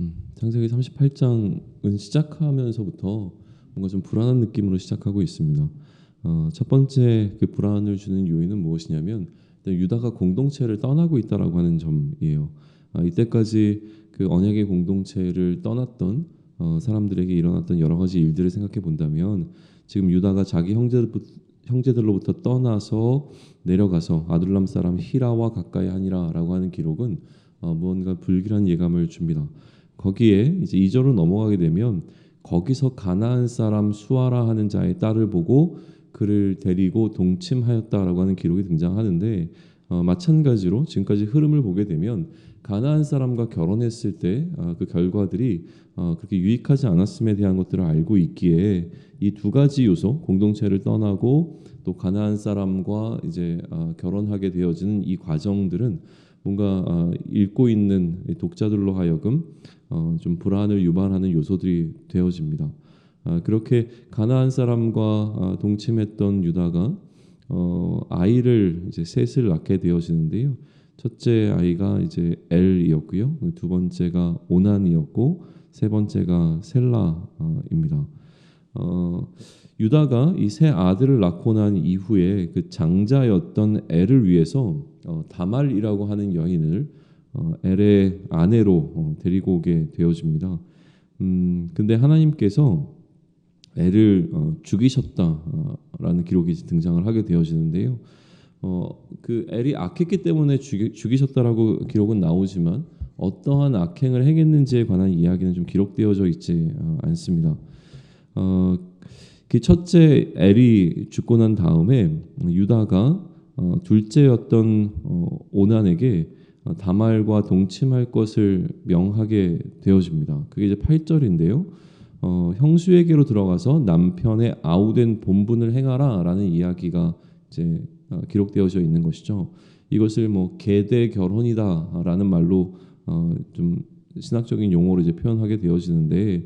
음, 창세기 38장은 시작하면서부터 뭔가 좀 불안한 느낌으로 시작하고 있습니다. 어, 첫 번째 그 불안을 주는 요인은 무엇이냐면 유다가 공동체를 떠나고 있다라고 하는 점이에요. 아, 이때까지 그 언약의 공동체를 떠났던 어, 사람들에게 일어났던 여러 가지 일들을 생각해 본다면 지금 유다가 자기 형제들, 형제들로부터 떠나서 내려가서 아둘람 사람 히라와 가까이 하니라라고 하는 기록은 어, 무언가 불길한 예감을 줍니다. 거기에 이제 2절로 넘어가게 되면 거기서 가나안 사람 수아라 하는 자의 딸을 보고 그를 데리고 동침하였다라고 하는 기록이 등장하는데 어, 마찬가지로 지금까지 흐름을 보게 되면 가나안 사람과 결혼했을 때그 어, 결과들이 어, 그렇게 유익하지 않았음에 대한 것들을 알고 있기에 이 두 가지 요소 공동체를 떠나고 또 가나안 사람과 이제 어, 결혼하게 되어지는 이 과정들은 뭔가 어, 읽고 있는 독자들로 하여금 어, 좀 불안을 유발하는 요소들이 되어집니다. 아, 그렇게 가나안 사람과 아, 동침했던 유다가 어, 아이를 이제 셋을 낳게 되어지는데요. 첫째 아이가 이제 엘이었고요. 두 번째가 오난이었고 세 번째가 셀라입니다. 어, 유다가 이 세 아들을 낳고 난 이후에 그 장자였던 엘을 위해서 어, 다말이라고 하는 여인을 어, 엘의 아내로 어, 데리고 오게 되어집니다. 음, 근데 하나님께서 애를 어, 죽이셨다라는 기록이 등장을 하게 되어지는데요. 어, 그 엘이 악했기 때문에 죽이, 죽이셨다라고 기록은 나오지만 어떠한 악행을 행했는지에 관한 이야기는 좀 기록되어져 있지 어, 않습니다. 어, 그 첫째 엘이 죽고 난 다음에 유다가 어, 둘째였던 어, 오난에게 어, 다말과 동침할 것을 명하게 되어집니다. 그게 이제 8절인데요. 어, 형수에게로 들어가서 남편의 아우된 본분을 행하라라는 이야기가 이제 어, 기록되어져 있는 것이죠. 이것을 뭐 계대 결혼이다라는 말로 어, 좀 신학적인 용어로 이제 표현하게 되어지는데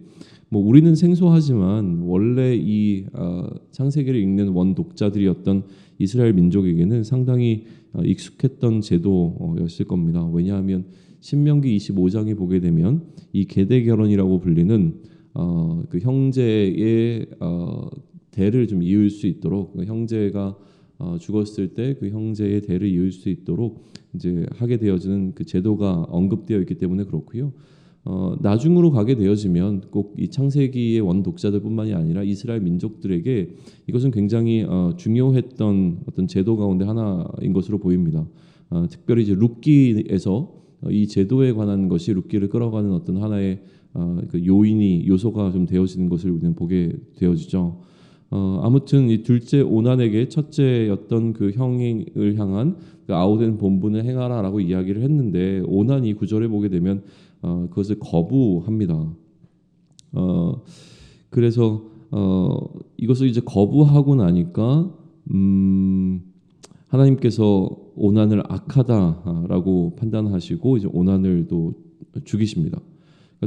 뭐 우리는 생소하지만 원래 이 어, 창세기를 읽는 원 독자들이었던 이스라엘 민족에게는 상당히 어, 익숙했던 제도였을 겁니다. 왜냐하면 신명기 25장에 보게 되면 이 계대 결혼이라고 불리는 어, 그 형제의 어, 대를 좀 이을 수 있도록 그 형제가 어, 죽었을 때 그 형제의 대를 이을 수 있도록 이제 하게 되어지는 그 제도가 언급되어 있기 때문에 그렇고요. 어, 나중으로 가게 되어지면 꼭 이 창세기의 원독자들뿐만이 아니라 이스라엘 민족들에게 이것은 굉장히 어, 중요했던 어떤 제도 가운데 하나인 것으로 보입니다. 어, 특별히 이제 룻기에서 이 제도에 관한 것이 룻기를 끌어가는 어떤 하나의 어, 그 요인이 요소가 좀 되어지는 것을 우리는 보게 되어지죠. 어, 아무튼 이 둘째 오난에게 첫째였던 그 형을 향한 그 아우된 본분을 행하라라고 이야기를 했는데 오난이 구절에 보게 되면 어, 그것을 거부합니다. 어, 그래서 어, 이것을 이제 거부하고 나니까 음, 하나님께서 오난을 악하다라고 판단하시고 이제 오난을 또 죽이십니다.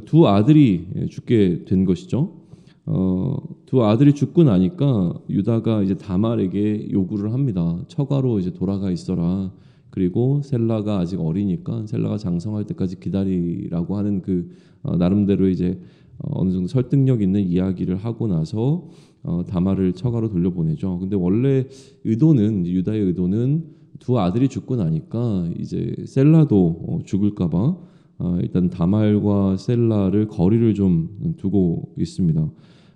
두 아들이 죽게 된 것이죠. 어, 두 아들이 죽고 나니까 유다가 이제 다말에게 요구를 합니다. 처가로 이제 돌아가 있어라. 그리고 셀라가 아직 어리니까 셀라가 장성할 때까지 기다리라고 하는 그 어, 나름대로 이제 어, 어느 정도 설득력 있는 이야기를 하고 나서 어, 다말을 처가로 돌려보내죠. 근데 원래 의도는 유다의 의도는 두 아들이 죽고 나니까 이제 셀라도 어, 죽을까봐 어, 일단 다말과 셀라를 거리를 좀 두고 있습니다.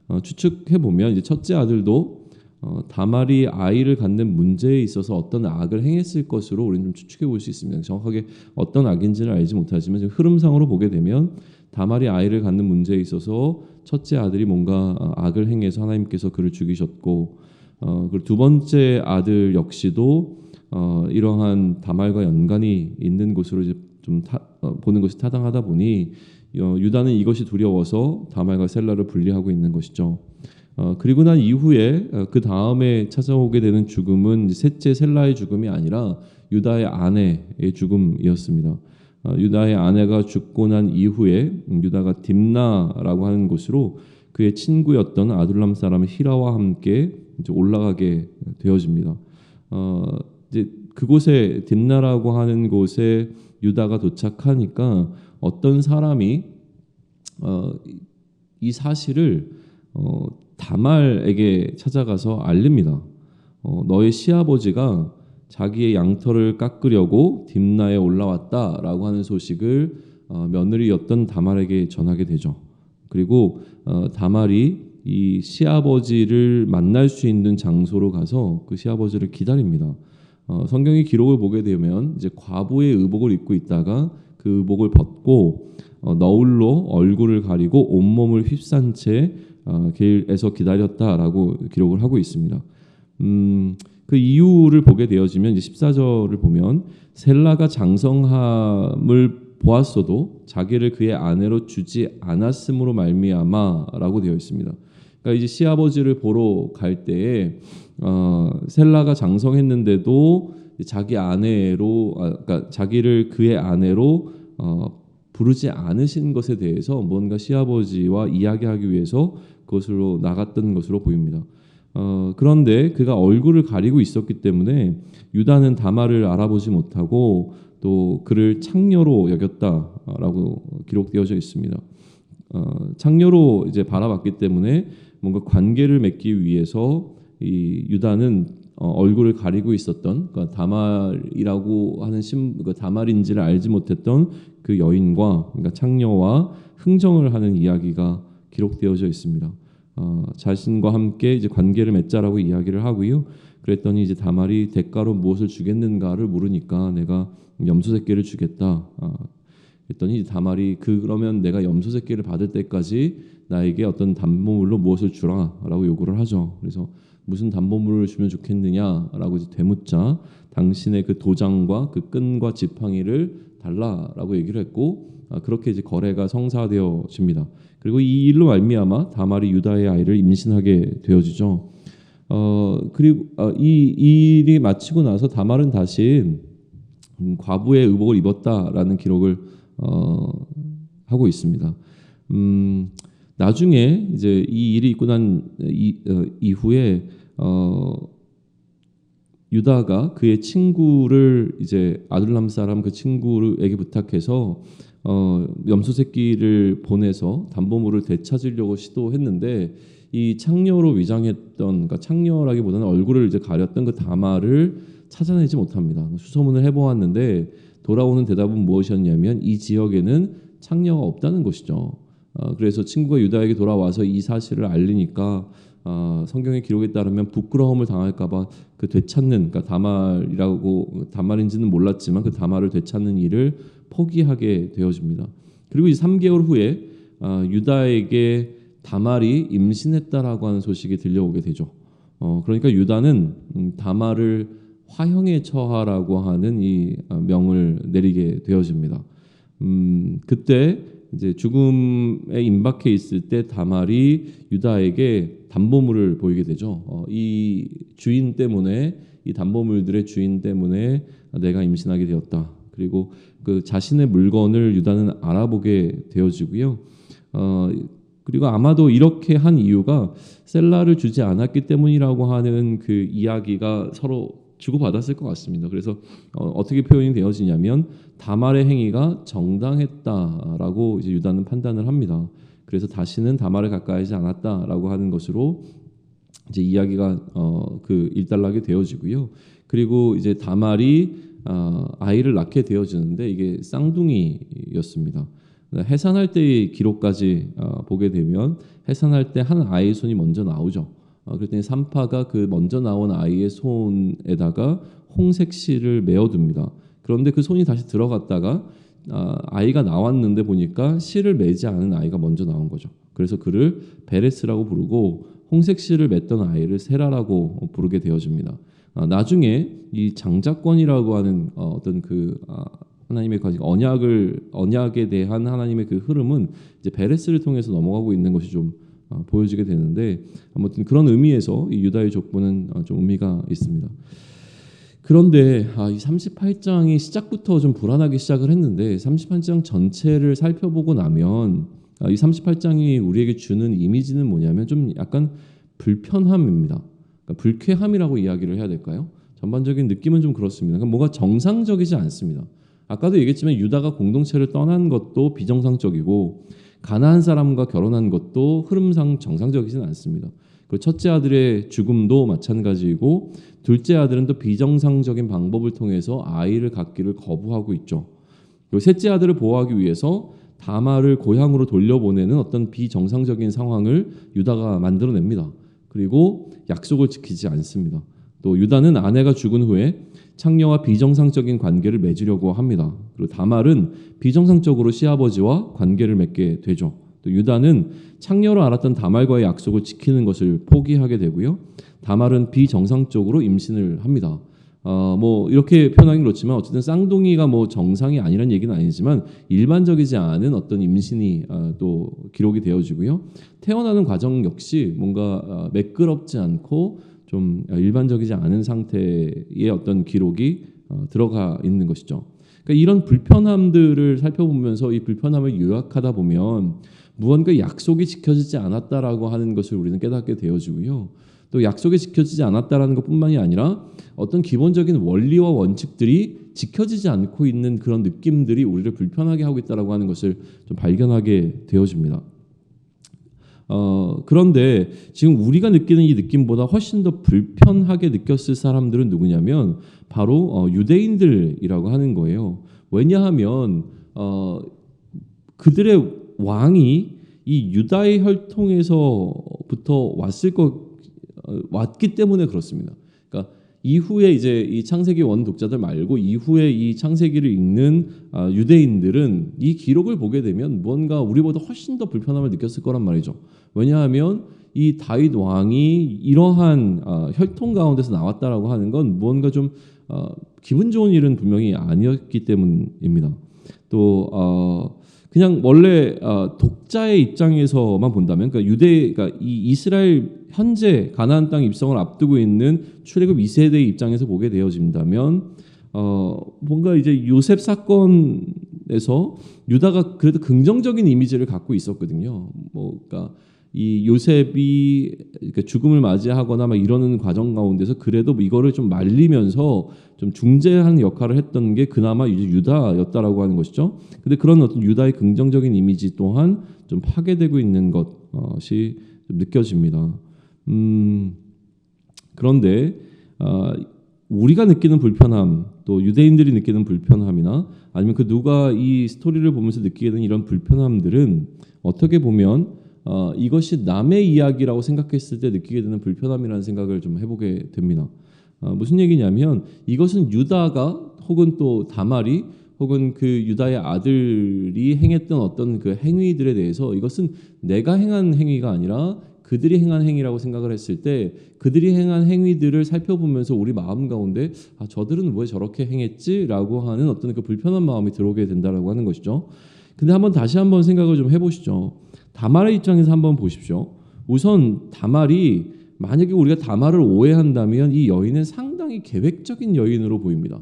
어, 추측해 보면 이제 첫째 아들도 어, 다말이 아이를 갖는 문제에 있어서 어떤 악을 행했을 것으로 우리는 좀 추측해 볼 수 있습니다. 정확하게 어떤 악인지는 알지 못하지만 흐름상으로 보게 되면 다말이 아이를 갖는 문제에 있어서 첫째 아들이 뭔가 어, 악을 행해서 하나님께서 그를 죽이셨고 어, 그리고 두 번째 아들 역시도 어, 이러한 다말과 연관이 있는 곳으로 이제 좀 타, 어, 보는 것이 타당하다 보니 어, 유다는 이것이 두려워서 다말과 셀라를 분리하고 있는 것이죠. 어, 그리고 난 이후에 어, 그 다음에 찾아오게 되는 죽음은 셋째 셀라의 죽음이 아니라 유다의 아내의 죽음이었습니다. 어, 유다의 아내가 죽고 난 이후에 유다가 딥나라고 하는 곳으로 그의 친구였던 아둘람 사람 히라와 함께 올라가게 되어집니다. 어, 이제 그곳에 딥나라고 하는 곳에 유다가 도착하니까 어떤 사람이 어, 이 사실을 어, 다말에게 찾아가서 알립니다. 어, 너의 시아버지가 자기의 양털을 깎으려고 딥나에 올라왔다라고 하는 소식을 어, 며느리였던 다말에게 전하게 되죠. 그리고 어, 다말이 이 시아버지를 만날 수 있는 장소로 가서 그 시아버지를 기다립니다. 어, 성경의 기록을 보게 되면 이제 과부의 의복을 입고 있다가 그 의복을 벗고 어, 너울로 얼굴을 가리고 온몸을 휩싼 채 어, 길에서 기다렸다라고 기록을 하고 있습니다. 음, 그 이유를 보게 되어지면 이제 14절을 보면 셀라가 장성함을 보았어도 자기를 그의 아내로 주지 않았음으로 말미암아라고 되어 있습니다. 그러니까 이제 시아버지를 보러 갈 때에 어, 셀라가 장성했는데도 자기 아내로 아, 그러니까 자기를 그의 아내로 어, 부르지 않으신 것에 대해서 뭔가 시아버지와 이야기하기 위해서 그것으로 나갔던 것으로 보입니다. 어, 그런데 그가 얼굴을 가리고 있었기 때문에 유다는 다말을 알아보지 못하고 또 그를 창녀로 여겼다라고 기록되어져 있습니다. 어, 창녀로 이제 바라봤기 때문에 뭔가 관계를 맺기 위해서 이 유다는 어, 얼굴을 가리고 있었던 그러니까 다말이라고 하는 신, 그 다말인지를 알지 못했던 그 여인과 그러니까 창녀와 흥정을 하는 이야기가 기록되어져 있습니다. 어, 자신과 함께 이제 관계를 맺자라고 이야기를 하고요. 그랬더니 이제 다말이 대가로 무엇을 주겠는가를 물으니까 내가 염소 새끼를 주겠다. 어, 그랬더니 다말이 그 그러면 내가 염소 새끼를 받을 때까지 나에게 어떤 담보물로 무엇을 주라라고 요구를 하죠. 그래서 무슨 담보물을 주면 좋겠느냐라고 되묻자 당신의 그 도장과 그 끈과 지팡이를 달라라고 얘기를 했고 아, 그렇게 이제 거래가 성사되어집니다. 그리고 이 일로 말미암아 다말이 유다의 아이를 임신하게 되어지죠. 어 그리고 어, 이, 이 일이 마치고 나서 다말은 다시 음, 과부의 의복을 입었다라는 기록을 어, 하고 있습니다. 음, 나중에 이제 이 일이 있고 난 이, 어, 이후에 어, 유다가 그의 친구를 이제 아둘람 사람 그 친구에게 부탁해서 어, 염소 새끼를 보내서 담보물을 되찾으려고 시도했는데 이 창녀로 위장했던 그러니까 창녀라기보다는 얼굴을 이제 가렸던 그 다마를 찾아내지 못합니다. 수소문을 해보았는데 돌아오는 대답은 무엇이었냐면 이 지역에는 창녀가 없다는 것이죠. 어, 그래서 친구가 유다에게 돌아와서 이 사실을 알리니까 어, 성경의 기록에 따르면 부끄러움을 당할까봐 그 되찾는 그러니까 다말이라고 다말인지는 몰랐지만 그 다말을 되찾는 일을 포기하게 되어집니다. 그리고 이 3개월 후에 어, 유다에게 다말이 임신했다라고 하는 소식이 들려오게 되죠. 어, 그러니까 유다는 음, 다말을 화형에 처하라고 하는 이 어, 명을 내리게 되어집니다. 음, 그때 이제 죽음에 임박해 있을 때 다말이 유다에게 담보물을 보이게 되죠. 어, 이 주인 때문에 이 담보물들의 주인 때문에 내가 임신하게 되었다. 그리고 그 자신의 물건을 유다는 알아보게 되어지고요. 어, 그리고 아마도 이렇게 한 이유가 셀라를 주지 않았기 때문이라고 하는 그 이야기가 서로 주고받았을 것 같습니다. 그래서 어, 떻게 표현이 되어지냐면 다말의 행위가 정당했다라고 이제 유다는 판단을 합니다. 그래서 다시는 다말을 가까이하지 않았다라고 하는 것으로 이제 이야기가 어, 그 일단락이 되어지고요. 그리고 이제 다말이 어, 아이를 낳게 되어지는데 이게 쌍둥이였습니다. 해산할 때의 기록까지 어, 보게 되면 해산할 때 한 아이의 손이 먼저 나오죠. 어, 그랬더니 산파가 그 먼저 나온 아이의 손에다가 홍색 실을 메어둡니다. 그런데 그 손이 다시 들어갔다가 아, 아이가 나왔는데 보니까 실을 매지 않은 아이가 먼저 나온 거죠. 그래서 그를 베레스라고 부르고 홍색 실을 맺던 아이를 세라라고 부르게 되어집니다. 아, 나중에 이 장자권이라고 하는 어, 어떤 그 아, 하나님의 언약을 언약에 대한 하나님의 그 흐름은 이제 베레스를 통해서 넘어가고 있는 것이 좀 어, 보여지게 되는데 아무튼 그런 의미에서 이 유다의 족보는 어, 좀 의미가 있습니다. 그런데 아, 이 38장이 시작부터 좀 불안하게 시작을 했는데 38장 전체를 살펴보고 나면 아, 이 38장이 우리에게 주는 이미지는 뭐냐면 좀 약간 불편함입니다. 그러니까 불쾌함이라고 이야기를 해야 될까요? 전반적인 느낌은 좀 그렇습니다. 그러니까 뭐가 정상적이지 않습니다. 아까도 얘기했지만 유다가 공동체를 떠난 것도 비정상적이고 가나안 사람과 결혼한 것도 흐름상 정상적이진 않습니다. 그리고 첫째 아들의 죽음도 마찬가지이고 둘째 아들은 또 비정상적인 방법을 통해서 아이를 갖기를 거부하고 있죠. 그리고 셋째 아들을 보호하기 위해서 다말을 고향으로 돌려보내는 어떤 비정상적인 상황을 유다가 만들어냅니다. 그리고 약속을 지키지 않습니다. 또 유다는 아내가 죽은 후에 창녀와 비정상적인 관계를 맺으려고 합니다. 그리고 다말은 비정상적으로 시아버지와 관계를 맺게 되죠. 또 유다는 창녀로 알았던 다말과의 약속을 지키는 것을 포기하게 되고요. 다말은 비정상적으로 임신을 합니다. 어, 뭐 이렇게 표현하기 그렇지만 어쨌든 쌍둥이가 뭐 정상이 아니란 얘기는 아니지만 일반적이지 않은 어떤 임신이 어, 또 기록이 되어지고요. 태어나는 과정 역시 뭔가 어, 매끄럽지 않고 좀 일반적이지 않은 상태의 어떤 기록이 어, 들어가 있는 것이죠. 그러니까 이런 불편함들을 살펴보면서 이 불편함을 요약하다 보면 무언가 약속이 지켜지지 않았다라고 하는 것을 우리는 깨닫게 되어지고요. 또 약속이 지켜지지 않았다라는 것뿐만이 아니라 어떤 기본적인 원리와 원칙들이 지켜지지 않고 있는 그런 느낌들이 우리를 불편하게 하고 있다라고 하는 것을 좀 발견하게 되어집니다. 어, 그런데 지금 우리가 느끼는 이 느낌보다 훨씬 더 불편하게 느꼈을 사람들은 누구냐면 바로 어, 유대인들이라고 하는 거예요. 왜냐하면 어, 그들의 왕이 이 유다의 혈통에서부터 왔을 것 어, 왔기 때문에 그렇습니다. 이후에 이제 이 창세기 원 독자들 말고 이후에 이 창세기를 읽는 아, 유대인들은 이 기록을 보게 되면 무언가 우리보다 훨씬 더 불편함을 느꼈을 거란 말이죠. 왜냐하면 이 다윗 왕이 이러한 아, 혈통 가운데서 나왔다라고 하는 건 무언가 좀 어, 기분 좋은 일은 분명히 아니었기 때문입니다. 또 어, 그냥 원래 어, 독자의 입장에서만 본다면 그러니까 유대 그러니까 이 이스라엘 현재 가나안 땅 입성을 앞두고 있는 출애굽 2세대의 입장에서 보게 되어진다면 어 뭔가 이제 요셉 사건에서 유다가 그래도 긍정적인 이미지를 갖고 있었거든요. 뭐 그러니까 이 요셉이 그러니까 죽음을 맞이하거나 막 이러는 과정 가운데서 그래도 이거를 좀 말리면서 좀 중재하는 역할을 했던 게 그나마 유다였다라고 하는 것이죠. 근데 그런 어떤 유다의 긍정적인 이미지 또한 좀 파괴되고 있는 것이 좀 느껴집니다. 음, 그런데 어, 우리가 느끼는 불편함, 또 유대인들이 느끼는 불편함이나 아니면 그 누가 이 스토리를 보면서 느끼게 되는 이런 불편함들은 어떻게 보면 어, 이것이 남의 이야기라고 생각했을 때 느끼게 되는 불편함이라는 생각을 좀 해보게 됩니다. 어, 무슨 얘기냐면 이것은 유다가 혹은 또 다말이 혹은 그 유다의 아들이 행했던 어떤 그 행위들에 대해서 이것은 내가 행한 행위가 아니라 그들이 행한 행위라고 생각을 했을 때 그들이 행한 행위들을 살펴보면서 우리 마음 가운데 아 저들은 왜 저렇게 행했지라고 하는 어떤 그 불편한 마음이 들어오게 된다라고 하는 것이죠. 근데 한번 다시 한번 생각을 좀 해보시죠. 다말의 입장에서 한번 보십시오. 우선 다말이 만약에 우리가 다말을 오해한다면 이 여인은 상당히 계획적인 여인으로 보입니다.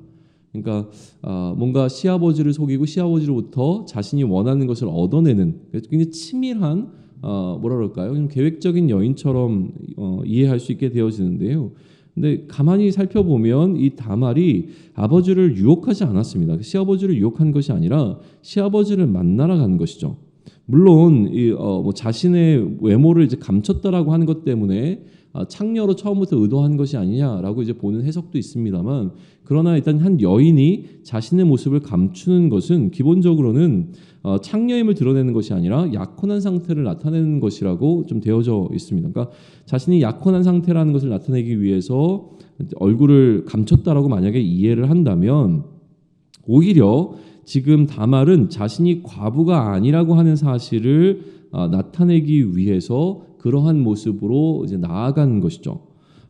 그러니까 어, 뭔가 시아버지를 속이고 시아버지로부터 자신이 원하는 것을 얻어내는 굉장히 치밀한 어, 뭐라 그럴까요? 좀 계획적인 여인처럼 어, 이해할 수 있게 되어지는데요. 근데 가만히 살펴보면 이 다말이 아버지를 유혹하지 않았습니다. 시아버지를 유혹한 것이 아니라 시아버지를 만나러 간 것이죠. 물론 이, 어, 뭐 자신의 외모를 이제 감췄다라고 하는 것 때문에 아, 창녀로 처음부터 의도한 것이 아니냐라고 이제 보는 해석도 있습니다만 그러나 일단 한 여인이 자신의 모습을 감추는 것은 기본적으로는 어, 창녀임을 드러내는 것이 아니라 약혼한 상태를 나타내는 것이라고 좀 되어져 있습니다. 그러니까 자신이 약혼한 상태라는 것을 나타내기 위해서 얼굴을 감췄다라고 만약에 이해를 한다면 오히려 지금 다말은 자신이 과부가 아니라고 하는 사실을 어, 나타내기 위해서 그러한 모습으로 이제 나아간 것이죠.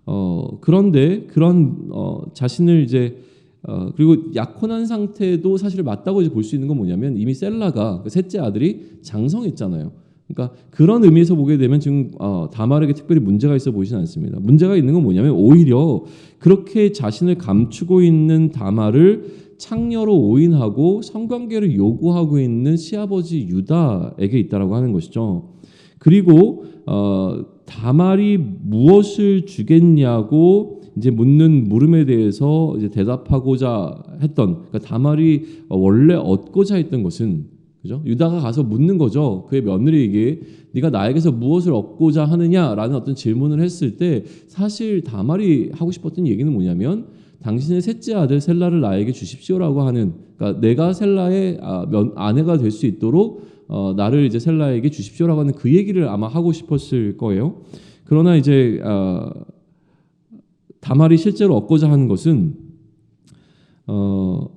어, 그런데 그런 어, 자신을 이제 어, 그리고 약혼한 상태도 사실 맞다고 이제 볼 수 있는 건 뭐냐면 이미 셀라가 그 셋째 아들이 장성했잖아요. 그러니까 그런 의미에서 보게 되면 지금 어, 다말에게 특별히 문제가 있어 보이진 않습니다. 문제가 있는 건 뭐냐면 오히려 그렇게 자신을 감추고 있는 다말을 창녀로 오인하고 성관계를 요구하고 있는 시아버지 유다에게 있다라고 하는 것이죠. 그리고 어, 다말이 무엇을 주겠냐고 이제 묻는 물음에 대해서 이제 대답하고자 했던 그러니까 다말이 원래 얻고자 했던 것은 그죠? 유다가 가서 묻는 거죠. 그의 며느리에게 네가 나에게서 무엇을 얻고자 하느냐라는 어떤 질문을 했을 때 사실 다말이 하고 싶었던 얘기는 뭐냐면 당신의 셋째 아들 셀라를 나에게 주십시오라고 하는 그러니까 내가 셀라의 아, 면- 아내가 될 수 있도록 어, 나를 이제 셀라에게 주십시오라고 하는 그 얘기를 아마 하고 싶었을 거예요. 그러나 이제 아, 다말이 실제로 얻고자 하는 것은 어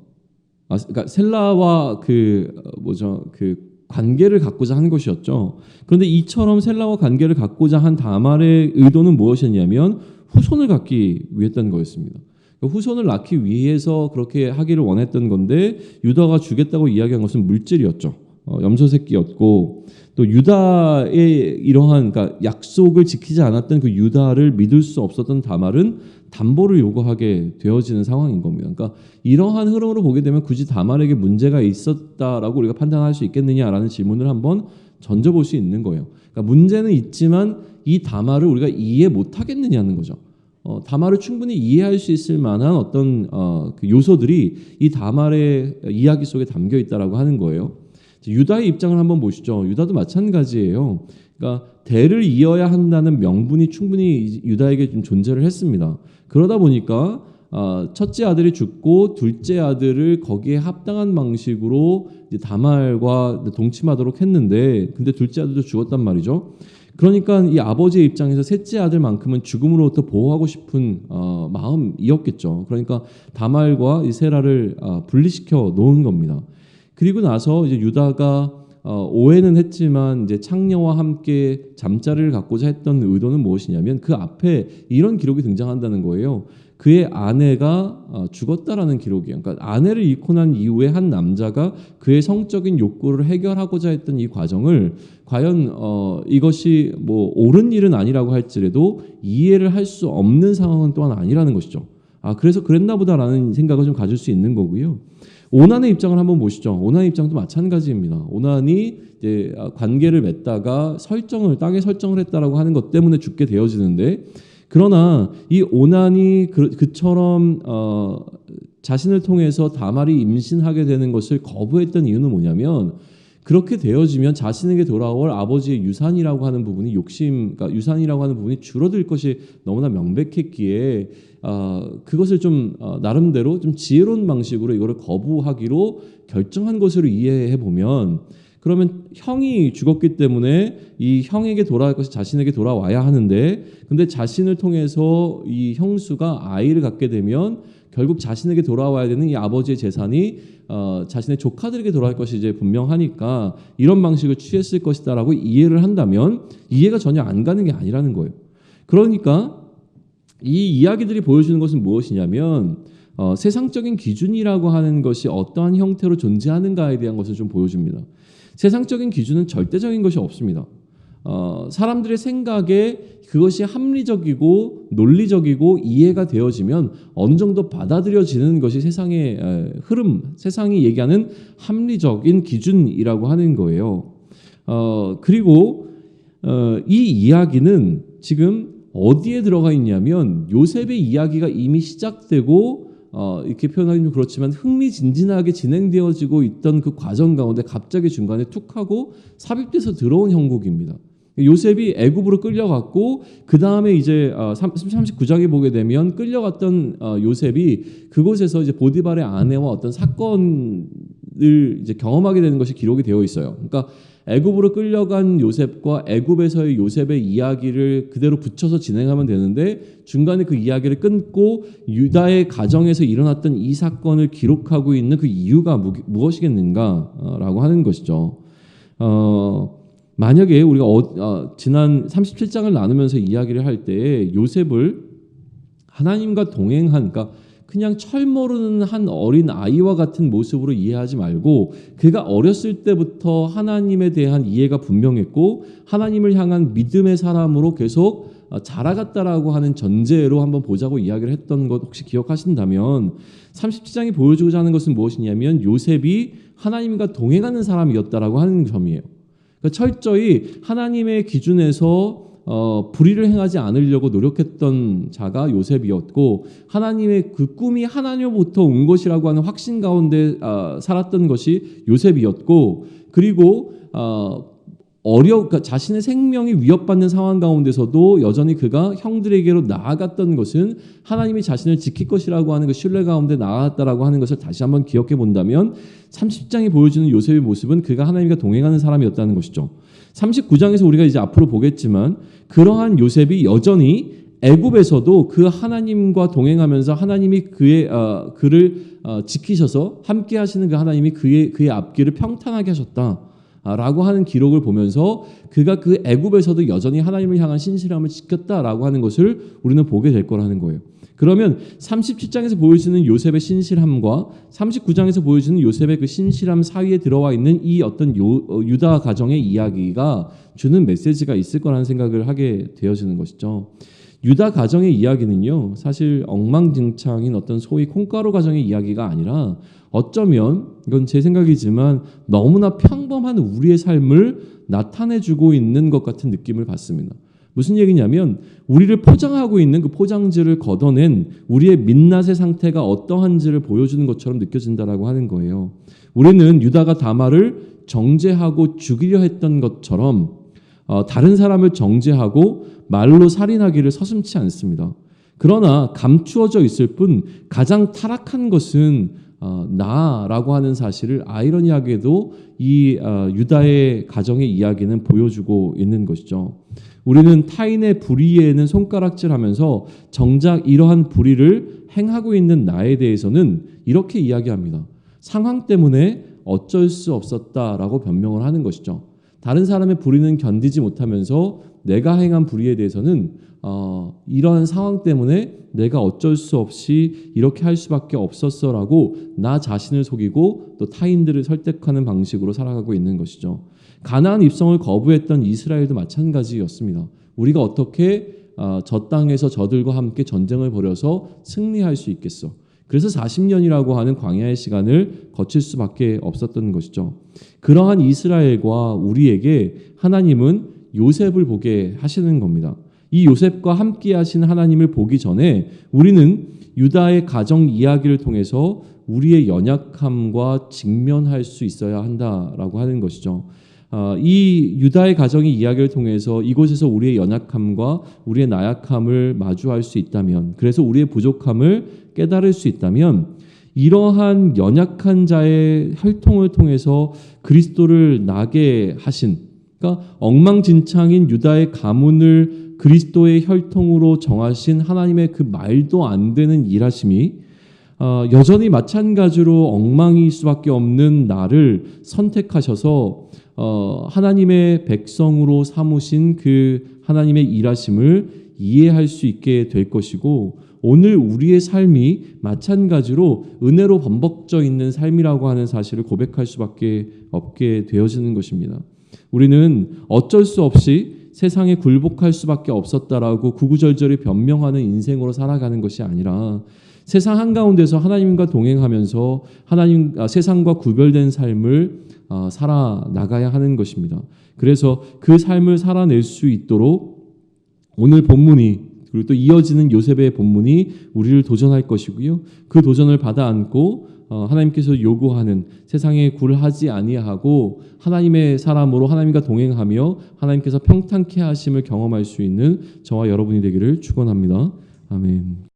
아, 그러니까 셀라와 그 어, 뭐죠 그 관계를 갖고자 하는 것이었죠. 그런데 이처럼 셀라와 관계를 갖고자 한 다말의 의도는 무엇이었냐면 후손을 갖기 위했던 거였습니다. 그러니까 후손을 낳기 위해서 그렇게 하기를 원했던 건데 유다가 주겠다고 이야기한 것은 물질이었죠. 어, 염소 새끼였고 또 유다의 이러한 그러니까 약속을 지키지 않았던 그 유다를 믿을 수 없었던 다말은 담보를 요구하게 되어지는 상황인 겁니다. 그러니까 이러한 흐름으로 보게 되면 굳이 다말에게 문제가 있었다라고 우리가 판단할 수 있겠느냐라는 질문을 한번 던져볼 수 있는 거예요. 그러니까 문제는 있지만 이 다말을 우리가 이해 못하겠느냐는 거죠. 어, 다말을 충분히 이해할 수 있을 만한 어떤 어, 그 요소들이 이 다말의 이야기 속에 담겨 있다라고 하는 거예요. 유다의 입장을 한번 보시죠. 유다도 마찬가지예요. 그러니까 대를 이어야 한다는 명분이 충분히 유다에게 좀 존재를 했습니다. 그러다 보니까 아, 첫째 아들이 죽고 둘째 아들을 거기에 합당한 방식으로 다말과 동침하도록 했는데 근데 둘째 아들도 죽었단 말이죠. 그러니까 이 아버지의 입장에서 셋째 아들만큼은 죽음으로부터 보호하고 싶은 어, 마음이었겠죠. 그러니까 다말과 이 세라를 아, 분리시켜 놓은 겁니다. 그리고 나서 이제 유다가 어, 오해는 했지만 이제 창녀와 함께 잠자리를 갖고자 했던 의도는 무엇이냐면 그 앞에 이런 기록이 등장한다는 거예요. 그의 아내가 어, 죽었다라는 기록이에요. 그러니까 아내를 잃고 난 이후에 한 남자가 그의 성적인 욕구를 해결하고자 했던 이 과정을 과연 어, 이것이 뭐 옳은 일은 아니라고 할지라도 이해를 할 수 없는 상황은 또한 아니라는 것이죠. 아 그래서 그랬나 보다라는 생각을 좀 가질 수 있는 거고요. 오난의 입장을 한번 보시죠. 오난의 입장도 마찬가지입니다. 오난이 이제 관계를 맺다가 설정을 땅에 설정을 했다라고 하는 것 때문에 죽게 되어지는데 그러나 이 오난이 그, 그처럼 어, 자신을 통해서 다말이 임신하게 되는 것을 거부했던 이유는 뭐냐면 그렇게 되어지면 자신에게 돌아올 아버지의 유산이라고 하는 부분이 욕심, 그러니까 유산이라고 하는 부분이 줄어들 것이 너무나 명백했기에 어, 그것을 좀 어, 나름대로 좀 지혜로운 방식으로 이거를 거부하기로 결정한 것으로 이해해 보면 그러면 형이 죽었기 때문에 이 형에게 돌아갈 것이 자신에게 돌아와야 하는데 근데 자신을 통해서 이 형수가 아이를 갖게 되면 결국 자신에게 돌아와야 되는 이 아버지의 재산이 어, 자신의 조카들에게 돌아갈 것이 이제 분명하니까 이런 방식을 취했을 것이다라고 이해를 한다면 이해가 전혀 안 가는 게 아니라는 거예요. 그러니까 이 이야기들이 보여주는 것은 무엇이냐면 어, 세상적인 기준이라고 하는 것이 어떠한 형태로 존재하는가에 대한 것을 좀 보여줍니다. 세상적인 기준은 절대적인 것이 없습니다. 어, 사람들의 생각에 그것이 합리적이고 논리적이고 이해가 되어지면 어느 정도 받아들여지는 것이 세상의 에, 흐름, 세상이 얘기하는 합리적인 기준이라고 하는 거예요. 어, 그리고 어, 이 이야기는 지금 어디에 들어가 있냐면 요셉의 이야기가 이미 시작되고 어, 이렇게 표현하기 좀 그렇지만 흥미진진하게 진행되어지고 있던 그 과정 가운데 갑자기 중간에 툭 하고 삽입돼서 들어온 형국입니다. 요셉이 애굽으로 끌려갔고 그 다음에 이제 어, 39장에 보게 되면 끌려갔던 어, 요셉이 그곳에서 이제 보디발의 아내와 어떤 사건을 이제 경험하게 되는 것이 기록이 되어 있어요. 그러니까 애굽으로 끌려간 요셉과 애굽에서의 요셉의 이야기를 그대로 붙여서 진행하면 되는데 중간에 그 이야기를 끊고 유다의 가정에서 일어났던 이 사건을 기록하고 있는 그 이유가 무, 무엇이겠는가라고 하는 것이죠. 어, 만약에 우리가 어, 어, 지난 37장을 나누면서 이야기를 할 때 요셉을 하나님과 동행한 그러니까 그냥 철 모르는 한 어린 아이와 같은 모습으로 이해하지 말고 그가 어렸을 때부터 하나님에 대한 이해가 분명했고 하나님을 향한 믿음의 사람으로 계속 어, 자라갔다라고 하는 전제로 한번 보자고 이야기를 했던 것 혹시 기억하신다면 37장이 보여주고자 하는 것은 무엇이냐면 요셉이 하나님과 동행하는 사람이었다라고 하는 점이에요. 그러니까 철저히 하나님의 기준에서 어, 불의를 행하지 않으려고 노력했던 자가 요셉이었고 하나님의 그 꿈이 하나님으로부터 온 것이라고 하는 확신 가운데 아, 살았던 것이 요셉이었고 그리고 어, 어려 그러니까 자신의 생명이 위협받는 상황 가운데서도 여전히 그가 형들에게로 나아갔던 것은 하나님이 자신을 지킬 것이라고 하는 그 신뢰 가운데 나아갔다라고 하는 것을 다시 한번 기억해 본다면 30장이 보여주는 요셉의 모습은 그가 하나님과 동행하는 사람이었다는 것이죠. 39장에서 우리가 이제 앞으로 보겠지만 그러한 요셉이 여전히 애굽에서도 그 하나님과 동행하면서 하나님이 그의 어, 그를 어, 지키셔서 함께 하시는 그 하나님이 그의 그의 앞길을 평탄하게 하셨다. 아, 라고 하는 기록을 보면서 그가 그 애굽에서도 여전히 하나님을 향한 신실함을 지켰다라고 하는 것을 우리는 보게 될 거라는 거예요. 그러면 37장에서 보여주는 요셉의 신실함과 39장에서 보여주는 요셉의 그 신실함 사이에 들어와 있는 이 어떤 요, 어, 유다 가정의 이야기가 주는 메시지가 있을 거라는 생각을 하게 되어지는 것이죠. 유다 가정의 이야기는요, 사실 엉망진창인 어떤 소위 콩가루 가정의 이야기가 아니라 어쩌면 이건 제 생각이지만 너무나 평범한 우리의 삶을 나타내주고 있는 것 같은 느낌을 받습니다. 무슨 얘기냐면 우리를 포장하고 있는 그 포장지를 걷어낸 우리의 민낯의 상태가 어떠한지를 보여주는 것처럼 느껴진다라고 하는 거예요. 우리는 유다가 다말을 정죄하고 죽이려 했던 것처럼 어, 다른 사람을 정죄하고 말로 살인하기를 서슴치 않습니다. 그러나 감추어져 있을 뿐 가장 타락한 것은 어, 나라고 하는 사실을 아이러니하게도 이 어, 유다의 가정의 이야기는 보여주고 있는 것이죠. 우리는 타인의 불의에는 손가락질하면서 정작 이러한 불의를 행하고 있는 나에 대해서는 이렇게 이야기합니다. 상황 때문에 어쩔 수 없었다라고 변명을 하는 것이죠. 다른 사람의 불의는 견디지 못하면서 내가 행한 불의에 대해서는 어, 이러한 상황 때문에 내가 어쩔 수 없이 이렇게 할 수밖에 없었어라고 나 자신을 속이고 또 타인들을 설득하는 방식으로 살아가고 있는 것이죠. 가나안 입성을 거부했던 이스라엘도 마찬가지였습니다. 우리가 어떻게 어, 저 땅에서 저들과 함께 전쟁을 벌여서 승리할 수 있겠어? 그래서 40년이라고 하는 광야의 시간을 거칠 수밖에 없었던 것이죠. 그러한 이스라엘과 우리에게 하나님은 요셉을 보게 하시는 겁니다. 이 요셉과 함께 하신 하나님을 보기 전에 우리는 유다의 가정 이야기를 통해서 우리의 연약함과 직면할 수 있어야 한다라고 하는 것이죠. 아, 이 유다의 가정의 이야기를 통해서 이곳에서 우리의 연약함과 우리의 나약함을 마주할 수 있다면, 그래서 우리의 부족함을 깨달을 수 있다면, 이러한 연약한 자의 혈통을 통해서 그리스도를 나게 하신, 그러니까 엉망진창인 유다의 가문을 그리스도의 혈통으로 정하신 하나님의 그 말도 안 되는 일하심이 어, 여전히 마찬가지로 엉망일 수밖에 없는 나를 선택하셔서 어, 하나님의 백성으로 삼으신 그 하나님의 일하심을 이해할 수 있게 될 것이고 오늘 우리의 삶이 마찬가지로 은혜로 범벅져 있는 삶이라고 하는 사실을 고백할 수밖에 없게 되어지는 것입니다. 우리는 어쩔 수 없이 세상에 굴복할 수밖에 없었다라고 구구절절히 변명하는 인생으로 살아가는 것이 아니라 세상 한가운데서 하나님과 동행하면서 하나님 아, 세상과 구별된 삶을 어, 살아 나가야 하는 것입니다. 그래서 그 삶을 살아낼 수 있도록 오늘 본문이 그리고 또 이어지는 요셉의 본문이 우리를 도전할 것이고요. 그 도전을 받아 안고 어, 하나님께서 요구하는 세상에 굴하지 아니하고 하나님의 사람으로 하나님과 동행하며 하나님께서 평탄케 하심을 경험할 수 있는 저와 여러분이 되기를 축원합니다. 아멘.